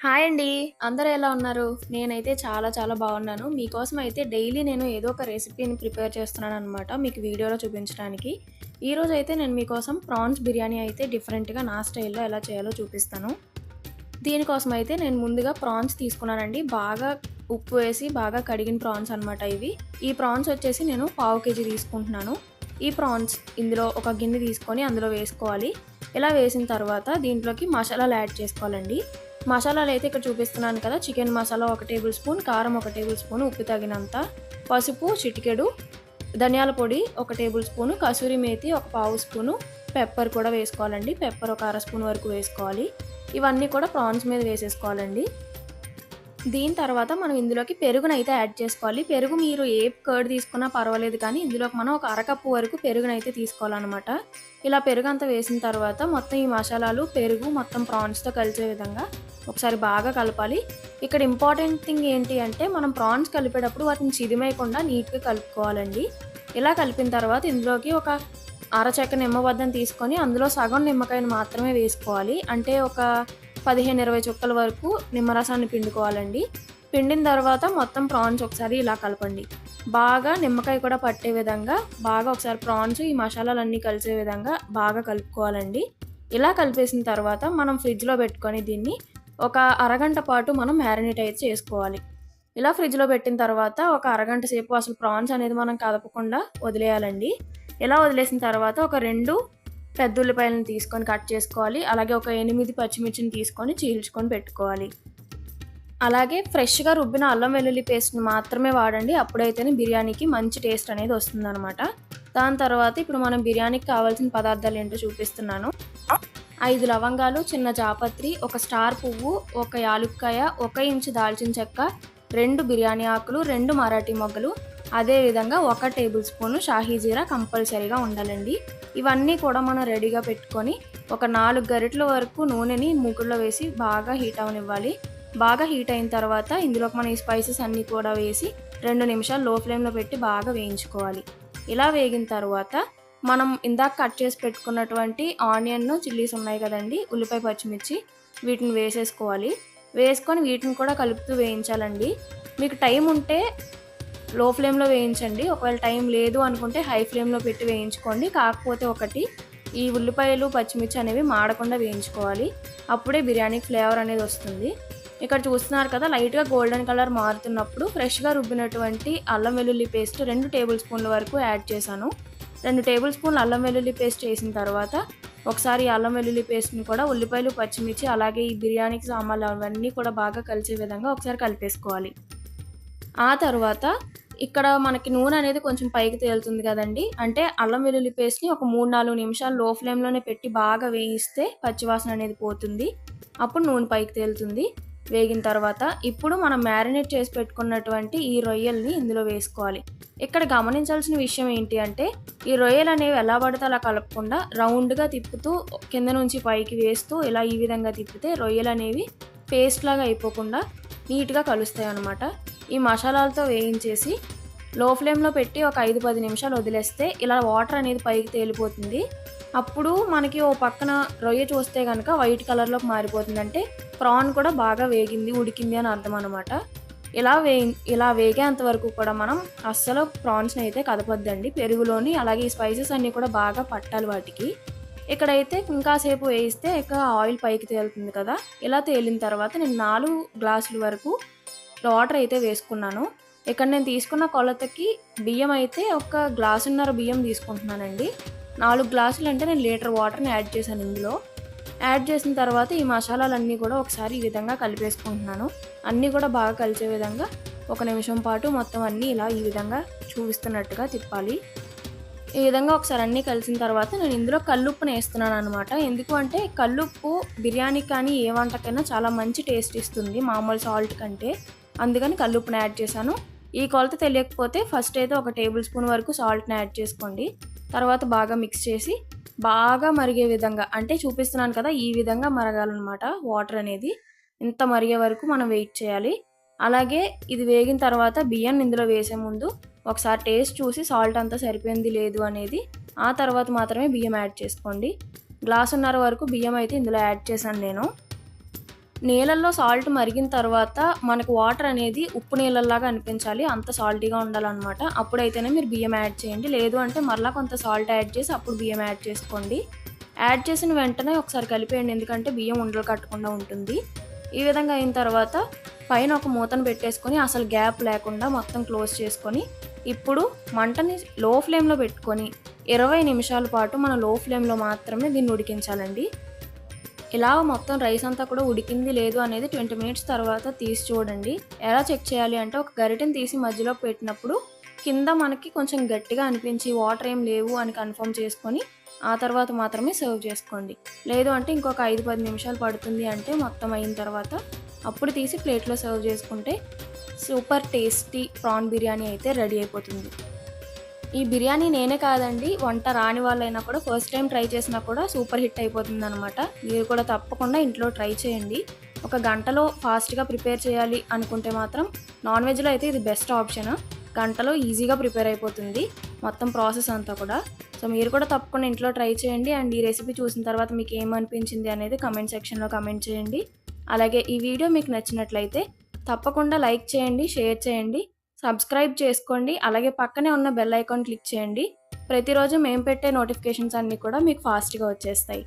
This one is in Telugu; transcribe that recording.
హాయ్ అండి. అందరూ ఎలా ఉన్నారు? నేనైతే చాలా చాలా బాగున్నాను. మీకోసం అయితే డైలీ నేను ఏదో ఒక రెసిపీని ప్రిపేర్ చేస్తున్నాను అనమాట మీకు వీడియోలో చూపించడానికి. ఈరోజు అయితే నేను మీకోసం ప్రాన్స్ బిర్యానీ అయితే డిఫరెంట్గా నా స్టైల్లో ఎలా చేయాలో చూపిస్తాను. దీనికోసం అయితే నేను ముందుగా ప్రాన్స్ తీసుకున్నానండి. బాగా ఉప్పు వేసి బాగా కడిగిన ప్రాన్స్ అనమాట ఇవి. ఈ ప్రాన్స్ వచ్చేసి నేను పావు కేజీ తీసుకుంటున్నాను. ఈ ప్రాన్స్ ఇందులో ఒక గిన్నె తీసుకొని అందులో వేసుకోవాలి. ఇలా వేసిన తర్వాత దీంట్లోకి మసాలాలు యాడ్ చేసుకోవాలండి. మసాలాలు అయితే ఇక్కడ చూపిస్తున్నాను కదా. చికెన్ మసాలా ఒక టేబుల్ స్పూన్ కారం ఒక టేబుల్ స్పూన్ ఉప్పు తగినంత పసుపు చిటికెడు ధనియాల పొడి ఒక టేబుల్ స్పూను కసూరి మేతి ఒక పావు స్పూను పెప్పర్ కూడా వేసుకోవాలండి. పెప్పర్ ఒక అర స్పూన్ వరకు వేసుకోవాలి. ఇవన్నీ కూడా ప్రాన్స్ మీద వేసేసుకోవాలండి. దీని తర్వాత మనం ఇందులోకి పెరుగునైతే యాడ్ చేసుకోవాలి. పెరుగు మీరు ఏ కర్డ్ తీసుకున్నా పర్వాలేదు కానీ ఇందులోకి మనం ఒక అరకప్పు వరకు పెరుగునైతే తీసుకోవాలన్నమాట. ఇలా పెరుగు అంతా వేసిన తర్వాత మొత్తం ఈ మసాలాలు పెరుగు మొత్తం ప్రాన్స్తో కలిసే విధంగా ఒకసారి బాగా కలపాలి. ఇక్కడ ఇంపార్టెంట్ థింగ్ ఏంటి అంటే మనం ప్రాన్స్ కలిపేటప్పుడు వాటిని చిదిమేయకుండా నీట్గా కలుపుకోవాలండి. ఇలా కలిపిన తర్వాత ఇందులోకి ఒక అరచెక్క నిమ్మబద్దం తీసుకొని అందులో సగం నిమ్మకాయను మాత్రమే వేసుకోవాలి. అంటే ఒక పదిహేను ఇరవై చుక్కల వరకు నిమ్మరసాన్ని పిండుకోవాలండి. పిండిన తర్వాత మొత్తం ప్రాన్స్ ఒకసారి ఇలా కలపండి. బాగా నిమ్మకాయ కూడా పట్టే విధంగా బాగా ఒకసారి ప్రాన్స్ ఈ మసాలాలన్నీ కలిసే విధంగా బాగా కలుపుకోవాలండి. ఇలా కలిపేసిన తర్వాత మనం ఫ్రిడ్జ్లో పెట్టుకొని దీన్ని ఒక అరగంట పాటు మనం మ్యారినేట్ అయితే చేసుకోవాలి. ఇలా ఫ్రిడ్జ్లో పెట్టిన తర్వాత ఒక అరగంట సేపు అసలు ప్రాన్స్ అనేది మనం కదపకుండా వదిలేయాలండి. ఇలా వదిలేసిన తర్వాత ఒక రెండు పెద్ద ఉల్లిపాయలను తీసుకొని కట్ చేసుకోవాలి. అలాగే ఒక ఎనిమిది పచ్చిమిర్చిని తీసుకొని చీల్చుకొని పెట్టుకోవాలి. అలాగే ఫ్రెష్గా రుబ్బిన అల్లం వెల్లుల్లి పేస్ట్ని మాత్రమే వాడండి. అప్పుడైతేనే బిర్యానీకి మంచి టేస్ట్ అనేది వస్తుందన్నమాట. దాని తర్వాత ఇప్పుడు మనం బిర్యానీకి కావాల్సిన పదార్థాలు ఏంటో చూపిస్తున్నాను. ఐదు లవంగాలు చిన్న జాపత్రి ఒక స్టార్ పువ్వు ఒక యాలుక్కాయ ఒక ఇంచు దాల్చిన చెక్క రెండు బిర్యానీ ఆకులు రెండు మరాఠీ మొగ్గలు అదేవిధంగా ఒక టేబుల్ స్పూను షాహీ జీరా కంపల్సరీగా ఉండాలండి. ఇవన్నీ కూడా మనం రెడీగా పెట్టుకొని ఒక నాలుగు గరిటల వరకు నూనెని మూకుడులో వేసి బాగా హీట్ అవనివ్వాలి. బాగా హీట్ అయిన తర్వాత ఇందులోకి మనం ఈ స్పైసెస్ అన్నీ కూడా వేసి రెండు నిమిషాలు లో ఫ్లేమ్లో పెట్టి బాగా వేయించుకోవాలి. ఇలా వేగిన తర్వాత మనం ఇందాక కట్ చేసి పెట్టుకున్నటువంటి ఆనియన్ చిల్లీస్ ఉన్నాయి కదండి ఉల్లిపాయ పచ్చిమిర్చి వీటిని వేసేసుకోవాలి. వేసుకొని వీటిని కూడా కలుపుతూ వేయించాలండి. మీకు టైం ఉంటే లో ఫ్లేమ్లో వేయించండి. ఒకవేళ టైం లేదు అనుకుంటే హై ఫ్లేమ్లో పెట్టి వేయించుకోండి. కాకపోతే ఒకటి ఈ ఉల్లిపాయలు పచ్చిమిర్చి అనేవి మాడకుండా వేయించుకోవాలి. అప్పుడే బిర్యానీ ఫ్లేవర్ అనేది వస్తుంది. ఇక్కడ చూస్తున్నారు కదా లైట్గా గోల్డెన్ కలర్ మారుతున్నప్పుడు ఫ్రెష్గా రుబ్బినటువంటి అల్లం వెల్లుల్లి పేస్ట్ రెండు టేబుల్ స్పూన్ల వరకు యాడ్ చేశాను. రెండు టేబుల్ స్పూన్లు అల్లం వెల్లుల్లి పేస్ట్ వేసిన తర్వాత ఒకసారి అల్లం వెల్లుల్లి పేస్ట్ని కూడా ఉల్లిపాయలు పచ్చిమిర్చి అలాగే ఈ బిర్యానీకి సామాన్లు అవన్నీ కూడా బాగా కలిసే విధంగా ఒకసారి కలిపేసుకోవాలి. ఆ తర్వాత ఇక్కడ మనకి నూనె అనేది కొంచెం పైకి తేలుతుంది కదండి. అంటే అల్లం వెల్లుల్లి పేస్ట్ని ఒక మూడు నాలుగు నిమిషాలు లో ఫ్లేమ్లోనే పెట్టి బాగా వేయిస్తే పచ్చివాసన అనేది పోతుంది. అప్పుడు నూనె పైకి తేలుతుంది. వేగిన తర్వాత ఇప్పుడు మనం మ్యారినేట్ చేసి పెట్టుకున్నటువంటి ఈ రొయ్యల్ని ఇందులో వేసుకోవాలి. ఇక్కడ గమనించాల్సిన విషయం ఏంటి అంటే ఈ రొయ్యలు అనేవి ఎలా పడితే అలా కలపకుండా రౌండ్గా తిప్పుతూ కింద నుంచి పైకి వేస్తూ ఇలా ఈ విధంగా తిప్పితే రొయ్యలు అనేవి పేస్ట్ లాగా అయిపోకుండా నీట్గా కలుస్తాయి అన్నమాట ఈ మసాలాలతో వేయించేసి లో ఫ్లేమ్లో పెట్టి ఒక ఐదు పది నిమిషాలు వదిలేస్తే ఇలా వాటర్ అనేది పైకి తేలిపోతుంది. అప్పుడు మనకి ఓ పక్కన రొయ్య చూస్తే కనుక వైట్ కలర్లోకి మారిపోతుంది. అంటే ప్రాన్ కూడా బాగా వేగింది ఉడికింది అని అర్థం అనమాట ఇలా వే ఇలా వేగేంత వరకు కూడా మనం అస్సలు ప్రాన్స్ని అయితే కదపొద్దండి. పెరుగులోని అలాగే ఈ స్పైసెస్ అన్నీ కూడా బాగా పట్టాలి వాటికి. ఇక్కడైతే ఇంకాసేపు వేయిస్తే ఇక ఆయిల్ పైకి తేలుతుంది కదా. ఇలా తేలిన తర్వాత నేను నాలుగు గ్లాసుల వరకు వాటర్ అయితే వేసుకున్నాను. ఇక్కడ నేను తీసుకున్న కొలతకి బియ్యం అయితే ఒక గ్లాసున్నర బియ్యం తీసుకుంటున్నానండి. నాలుగు గ్లాసులు అంటే నేను లీటర్ వాటర్ని యాడ్ చేశాను ఇందులో. యాడ్ చేసిన తర్వాత ఈ మసాలాలన్నీ కూడా ఒకసారి ఈ విధంగా కలిపేసుకుంటున్నాను. అన్నీ కూడా బాగా కలిసే విధంగా ఒక నిమిషం పాటు మొత్తం అన్నీ ఇలా ఈ విధంగా చూపిస్తున్నట్టుగా తిప్పాలి. ఈ విధంగా ఒకసారి అన్నీ కలిసిన తర్వాత నేను ఇందులో కల్లుప్పుని వేస్తున్నాను అనమాట ఎందుకు అంటే కల్లుప్పు బిర్యానీ కానీ ఏ వంటకైనా చాలా మంచి టేస్ట్ ఇస్తుంది మామూలు సాల్ట్ కంటే. అందుకని కల్లుప్పుని యాడ్ చేశాను. ఈ కొలత తెలియకపోతే ఫస్ట్ అయితే ఒక టేబుల్ స్పూన్ వరకు సాల్ట్ని యాడ్ చేసుకోండి. తర్వాత బాగా మిక్స్ చేసి బాగా మరిగే విధంగా అంటే చూపిస్తున్నాను కదా ఈ విధంగా మరగాలన్నమాట వాటర్ అనేది. ఇంత మరిగే వరకు మనం వెయిట్ చేయాలి. అలాగే ఇది వేగిన తర్వాత బియ్యం ఇందులో వేసే ముందు ఒకసారి టేస్ట్ చూసి సాల్ట్ అంతా సరిపోయింది లేదు అనేది ఆ తర్వాత మాత్రమే బియ్యం యాడ్ చేసుకోండి. గ్లాసున్నర వరకు బియ్యం అయితే ఇందులో యాడ్ చేశాను నేను. నీళ్ళల్లో సాల్ట్ మరిగిన తర్వాత మనకు వాటర్ అనేది ఉప్పు నీళ్ళలాగా అనిపించాలి. అంత సాల్టీగా ఉండాలన్నమాట. అప్పుడైతేనే మీరు బియ్యం యాడ్ చేయండి. లేదు అంటే మరలా కొంత సాల్ట్ యాడ్ చేసి అప్పుడు బియ్యం యాడ్ చేసుకోండి. యాడ్ చేసిన వెంటనే ఒకసారి కలిపేయండి. ఎందుకంటే బియ్యం ఉండలు కట్టకుండా ఉంటుంది. ఈ విధంగా అయిన తర్వాత పైన ఒక మూతను పెట్టేసుకొని అసలు గ్యాప్ లేకుండా మొత్తం క్లోజ్ చేసుకొని ఇప్పుడు మంటని లో ఫ్లేమ్లో పెట్టుకొని ఇరవై నిమిషాల పాటు మనం లో ఫ్లేమ్లో మాత్రమే దీన్ని ఉడికించాలండి. ఇలా మొత్తం రైస్ అంతా కూడా ఉడికింది లేదు అనేది ట్వంటీ మినిట్స్ తర్వాత తీసి చూడండి. ఎలా చెక్ చేయాలి అంటే ఒక గరిటెని తీసి మధ్యలో పెట్టినప్పుడు కింద మనకి కొంచెం గట్టిగా అనిపించి వాటర్ ఏం లేవు అని కన్ఫర్మ్ చేసుకొని ఆ తర్వాత మాత్రమే సర్వ్ చేసుకోండి. లేదు అంటే ఇంకొక ఐదు పది నిమిషాలు పడుతుంది అంటే మొత్తం అయిన తర్వాత అప్పుడు తీసి ప్లేట్లో సర్వ్ చేసుకుంటే సూపర్ టేస్టీ ప్రాన్ బిర్యానీ అయితే రెడీ అయిపోతుంది. ఈ బిర్యానీ నేనే కాదండి వంట రాని వాళ్ళైనా కూడా ఫస్ట్ టైం ట్రై చేసినా కూడా సూపర్ హిట్ అయిపోతుంది అనమాట మీరు కూడా తప్పకుండా ఇంట్లో ట్రై చేయండి. ఒక గంటలో ఫాస్ట్గా ప్రిపేర్ చేయాలి అనుకుంటే మాత్రం నాన్ వెజ్లో అయితే ఇది బెస్ట్ ఆప్షన్ గంటలో ఈజీగా ప్రిపేర్ అయిపోతుంది మొత్తం ప్రాసెస్ అంతా కూడా. సో మీరు కూడా తప్పకుండా ఇంట్లో ట్రై చేయండి అండ్ ఈ రెసిపీ చూసిన తర్వాత మీకు ఏమనిపించింది అనేది కమెంట్ సెక్షన్లో కమెంట్ చేయండి. అలాగే ఈ వీడియో మీకు నచ్చినట్లయితే తప్పకుండా లైక్ చేయండి షేర్ చేయండి. సబ్స్క్రైబ్ చేసుకోండి. అలాగే పక్కనే ఉన్న బెల్ ఐకాన్ క్లిక్ చేయండి. ప్రతిరోజు మేము పెట్టే నోటిఫికేషన్స్ అన్నీ కూడా మీకు ఫాస్ట్గా వచ్చేస్తాయి.